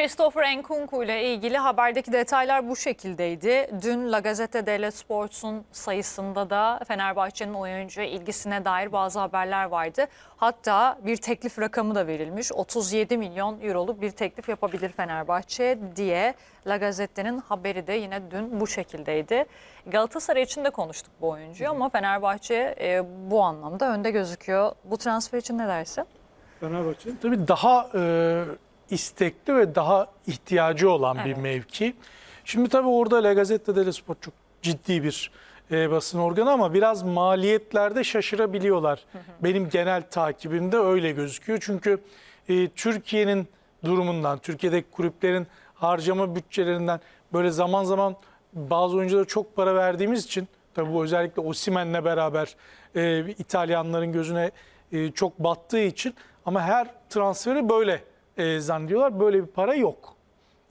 Christopher Nkunku ile ilgili haberdeki detaylar bu şekildeydi. Dün La Gazzetta dello Sport'un sayısında da Fenerbahçe'nin oyuncuya ilgisine dair bazı haberler vardı. Hatta bir teklif rakamı da verilmiş. 37 milyon euroluk bir teklif yapabilir Fenerbahçe diye La Gazzette'nin haberi de yine dün bu şekildeydi. Galatasaray için de konuştuk bu oyuncuyu ama Fenerbahçe e, bu anlamda önde gözüküyor. Bu transfer için ne dersin? Fenerbahçe'nin tabii daha e, istekli ve daha ihtiyacı olan bir Evet. mevki. Şimdi tabii orada La Gazzetta dello Sport çok ciddi bir e, basın organı ama biraz maliyetlerde şaşırabiliyorlar. Benim genel takibimde öyle gözüküyor. Çünkü e, Türkiye'nin durumundan, Türkiye'deki kulüplerin harcama bütçelerinden böyle zaman zaman bazı oyunculara çok para verdiğimiz için tabii bu özellikle Osimen'le beraber e, İtalyanların gözüne e, çok battığı için ama her transferi böyle e, zannediyorlar. Böyle bir para yok.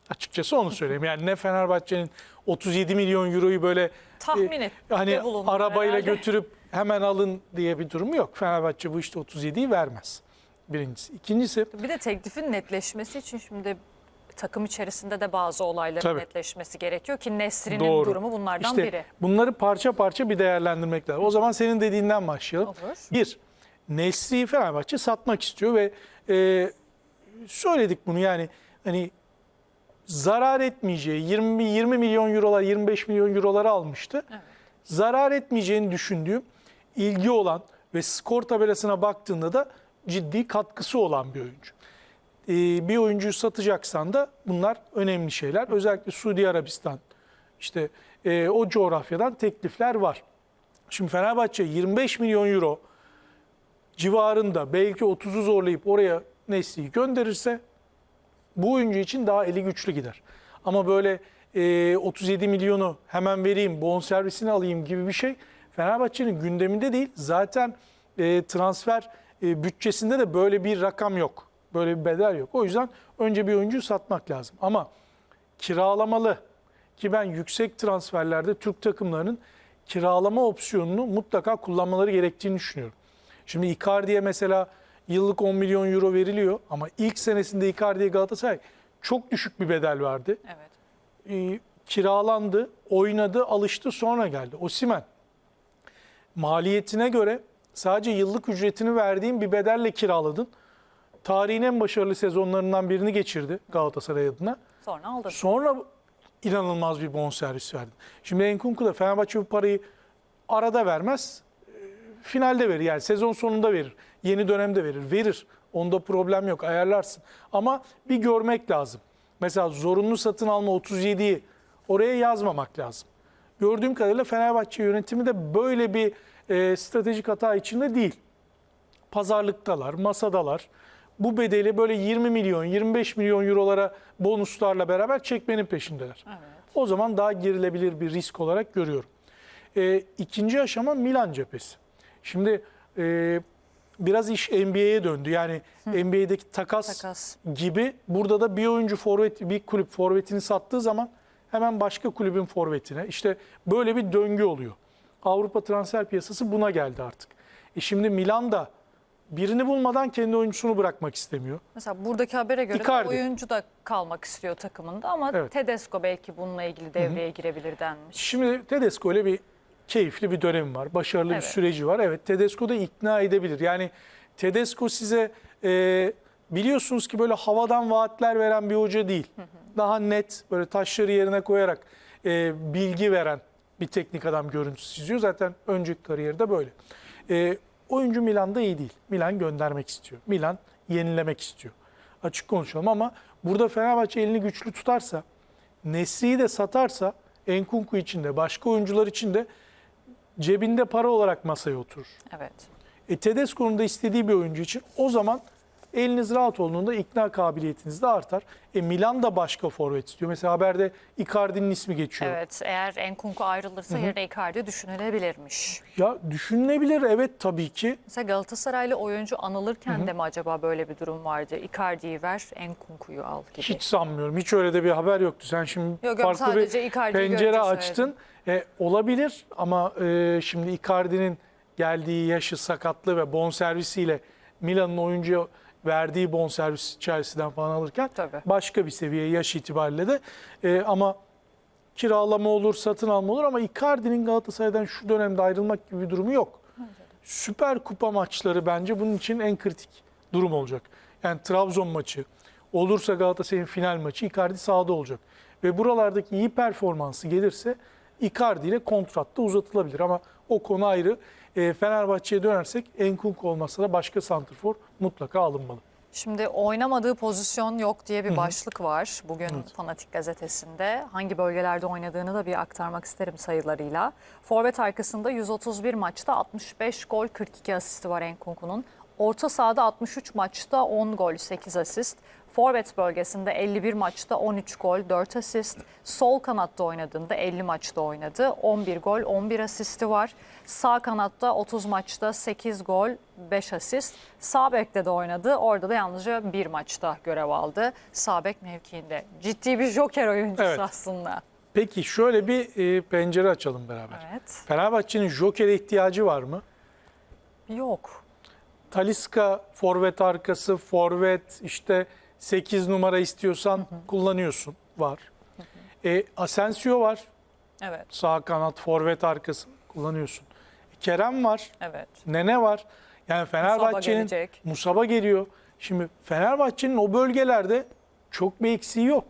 Açıkçası onu söyleyeyim. Yani ne Fenerbahçe'nin 37 milyon euroyu böyle Tahmin et- hani de bulundu arabayla herhalde. götürüp hemen alın diye bir durumu yok. Fenerbahçe bu işte 37'yi vermez. Birincisi. İkincisi Bir de teklifin netleşmesi için şimdi takım içerisinde de bazı olayların Tabii. netleşmesi gerekiyor ki Nesri'nin doğru. durumu bunlardan İşte biri. bunları parça parça bir değerlendirmek lazım. O zaman senin dediğinden başlayalım. Olur. Bir, Nesri'yi Fenerbahçe satmak istiyor ve e, söyledik bunu yani hani zarar etmeyeceği 20 20 milyon eurolar 25 milyon euroları almıştı. Evet. Zarar etmeyeceğini düşündüğüm ilgi olan ve skor tabelasına baktığında da ciddi katkısı olan bir oyuncu. Ee, bir oyuncuyu satacaksan da bunlar önemli şeyler. Özellikle Suudi Arabistan işte e, o coğrafyadan teklifler var. Şimdi Fenerbahçe 25 milyon euro civarında belki 30'u zorlayıp oraya Nesli'yi gönderirse bu oyuncu için daha eli güçlü gider. Ama böyle e, 37 milyonu hemen vereyim, bonservisini alayım gibi bir şey Fenerbahçe'nin gündeminde değil. Zaten e, transfer e, bütçesinde de böyle bir rakam yok. Böyle bir bedel yok. O yüzden önce bir oyuncuyu satmak lazım. Ama kiralamalı ki ben yüksek transferlerde Türk takımlarının kiralama opsiyonunu mutlaka kullanmaları gerektiğini düşünüyorum. Şimdi Icardi'ye mesela yıllık 10 milyon euro veriliyor ama ilk senesinde Icardi'ye Galatasaray çok düşük bir bedel verdi. Evet. Ee, kiralandı, oynadı, alıştı sonra geldi. Osimen maliyetine göre sadece yıllık ücretini verdiğin bir bedelle kiraladın. Tarihin en başarılı sezonlarından birini geçirdi Galatasaray adına. Sonra aldın. Sonra inanılmaz bir bonservis verdin. Şimdi Enkunku da Fenerbahçe bu parayı arada vermez. E, Finalde verir yani sezon sonunda verir. Yeni dönemde verir. Verir. Onda problem yok ayarlarsın. Ama bir görmek lazım. Mesela zorunlu satın alma 37'yi oraya yazmamak lazım. Gördüğüm kadarıyla Fenerbahçe yönetimi de böyle bir e, stratejik hata içinde değil pazarlıktalar, masadalar. Bu bedeli böyle 20 milyon, 25 milyon eurolara bonuslarla beraber çekmenin peşindeler. Evet. O zaman daha girilebilir bir risk olarak görüyorum. Ee, ikinci aşama Milan cephesi. Şimdi e, biraz iş NBA'ye döndü. Yani NBA'deki takas, Takas. gibi burada da bir oyuncu forvet, bir kulüp forvetini sattığı zaman hemen başka kulübün forvetine. işte böyle bir döngü oluyor. Avrupa transfer piyasası buna geldi artık. E şimdi Milan da birini bulmadan kendi oyuncusunu bırakmak istemiyor. Mesela buradaki habere göre de Icardi. oyuncu da kalmak istiyor takımında ama Evet. Tedesco belki bununla ilgili devreye girebilir denmiş. Şimdi Tedesco ile bir keyifli bir dönemi var. Başarılı Evet. bir süreci var. Evet Tedesco da ikna edebilir. Yani Tedesco size e, biliyorsunuz ki böyle havadan vaatler veren bir hoca değil. Daha net böyle taşları yerine koyarak e, bilgi veren bir teknik adam görüntüsü çiziyor. Zaten önceki kariyeri de böyle. E, oyuncu Milan'da iyi değil. Milan göndermek istiyor. Milan yenilemek istiyor. Açık konuşalım ama burada Fenerbahçe elini güçlü tutarsa Nesri'yi de satarsa Enkunku için de başka oyuncular için de cebinde para olarak masaya oturur. Evet. E, Tedesco'nun da istediği bir oyuncu için o zaman eliniz rahat olduğunda ikna kabiliyetiniz de artar. E, Milan da başka forvet istiyor. Mesela haberde Icardi'nin ismi geçiyor. Evet eğer Enkunku ayrılırsa yerine Icardi düşünülebilirmiş. Ya düşünülebilir evet tabii ki. Mesela Galatasaraylı oyuncu anılırken de mi acaba böyle bir durum vardı? Icardi'yi ver, Enkunku'yu al gibi. Hiç sanmıyorum. Hiç öyle de bir haber yoktu. Sen şimdi Yok, farklı bir pencere açtın. E, olabilir ama e, şimdi Icardi'nin geldiği yaşı sakatlığı ve bonservisiyle Milan'ın oyuncuya verdiği bonservis Chelsea'den falan alırken Tabii. başka bir seviye yaş itibariyle de. E, ama kiralama olur, satın alma olur ama Icardi'nin Galatasaray'dan şu dönemde ayrılmak gibi bir durumu yok. Süper Kupa maçları bence bunun için en kritik durum olacak. Yani Trabzon maçı, olursa Galatasaray'ın final maçı Icardi sahada olacak. Ve buralardaki iyi performansı gelirse Icardi ile kontratta uzatılabilir ama o konu ayrı. E, Fenerbahçe'ye dönersek Enkunku olmasa da başka santrfor mutlaka alınmalı. Şimdi oynamadığı pozisyon yok diye bir başlık var bugün Fanatik gazetesinde. Hangi bölgelerde oynadığını da bir aktarmak isterim sayılarıyla. Forvet arkasında 131 maçta 65 gol 42 asisti var Enkunku'nun. Orta sahada 63 maçta 10 gol 8 asist. Forvet bölgesinde 51 maçta 13 gol 4 asist. Sol kanatta oynadığında 50 maçta oynadı. 11 gol 11 asisti var. Sağ kanatta 30 maçta 8 gol 5 asist. Sağ bekte de oynadı. Orada da yalnızca bir maçta görev aldı. Sağ bek mevkiinde. Ciddi bir joker oyuncusu Evet. aslında. Peki şöyle bir e, pencere açalım beraber. Evet. Fenerbahçe'nin Joker'e ihtiyacı var mı? Yok. Taliska forvet arkası, forvet işte 8 numara istiyorsan kullanıyorsun. Var. E, Asensio var. Evet. Sağ kanat forvet arkası kullanıyorsun. Kerem var. Evet. Nene var. Yani Fenerbahçe'nin. Musaba geliyor. Şimdi Fenerbahçe'nin o bölgelerde çok bir eksiği yok.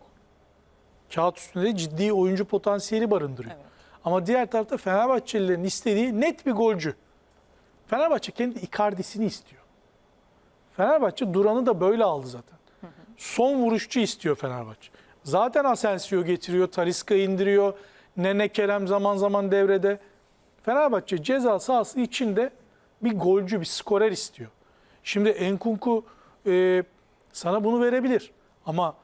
Kağıt üstünde ciddi oyuncu potansiyeli barındırıyor. Evet. Ama diğer tarafta Fenerbahçelilerin istediği net bir golcü. Fenerbahçe kendi Icardi'sini istiyor. Fenerbahçe Duran'ı da böyle aldı zaten. Son vuruşçu istiyor Fenerbahçe. Zaten Asensio getiriyor, Talisca indiriyor. Nene Kerem zaman zaman devrede. Fenerbahçe ceza sahası içinde bir golcü, bir skorer istiyor. Şimdi Enkunku e, sana bunu verebilir. Ama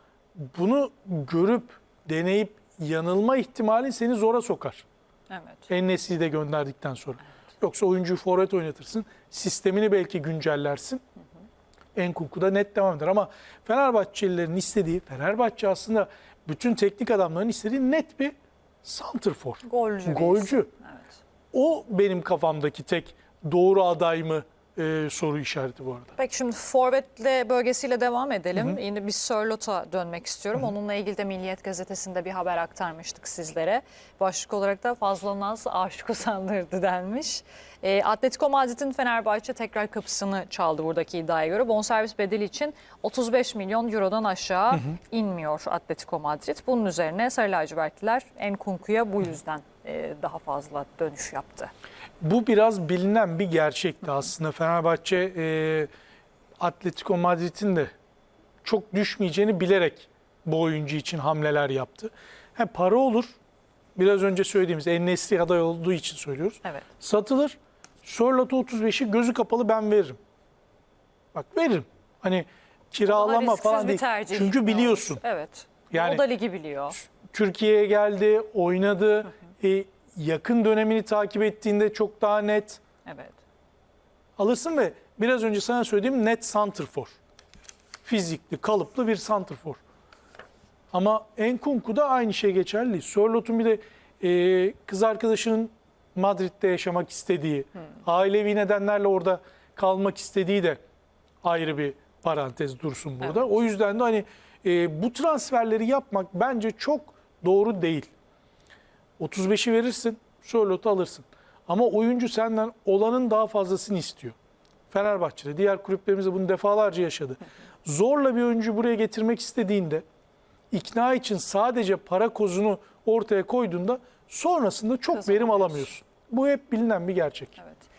bunu görüp, deneyip yanılma ihtimalin seni zora sokar. Evet. En de gönderdikten sonra. Yoksa oyuncuyu forvet oynatırsın. Sistemini belki güncellersin. Enkunku da net devam eder. Ama Fenerbahçelilerin istediği, Fenerbahçe aslında bütün teknik adamların istediği net bir santrfor. Golcü. Golcü. Evet. O benim kafamdaki tek doğru aday mı e, soru işareti bu arada. Peki şimdi forvetle bölgesiyle devam edelim. Yine bir Sörlot'a dönmek istiyorum. Onunla ilgili de Milliyet Gazetesi'nde bir haber aktarmıştık sizlere. Başlık olarak da fazla naz aşık usandırdı denmiş. E, Atletico Madrid'in Fenerbahçe tekrar kapısını çaldı buradaki iddiaya göre. Bonservis bedeli için 35 milyon eurodan aşağı inmiyor Atletico Madrid. Bunun üzerine Sarı lacivertliler Enkunku'ya bu yüzden e, daha fazla dönüş yaptı. Bu biraz bilinen bir gerçekti aslında. Fenerbahçe e, Atletico Madrid'in de çok düşmeyeceğini bilerek bu oyuncu için hamleler yaptı. He, para olur. Biraz önce söylediğimiz En-Nesyri aday olduğu için söylüyoruz. Evet. Satılır. Sörlot'u 35'i gözü kapalı ben veririm. Bak veririm. Hani kiralama falan değil. Çünkü olmuş. biliyorsun. Evet. Yani- o da ligi biliyor. Türkiye'ye geldi, oynadı. E, yakın dönemini takip ettiğinde çok daha net. Evet. alırsın ve biraz önce sana söylediğim net santrfor. Fizikli, kalıplı bir santrfor. Ama Enkunku da aynı şey geçerli. Sörlot'un bir de e, kız arkadaşının Madrid'de yaşamak istediği, ailevi nedenlerle orada kalmak istediği de ayrı bir parantez dursun burada. O yüzden de hani e, bu transferleri yapmak bence çok doğru değil. 35'i verirsin, Sörlot'u alırsın. Ama oyuncu senden olanın daha fazlasını istiyor. Fenerbahçe'de, diğer kulüplerimizde bunu defalarca yaşadı. Zorla bir oyuncu buraya getirmek istediğinde, ikna için sadece para kozunu ortaya koyduğunda sonrasında çok verim alamıyorsun. Bu hep bilinen bir gerçek. Evet.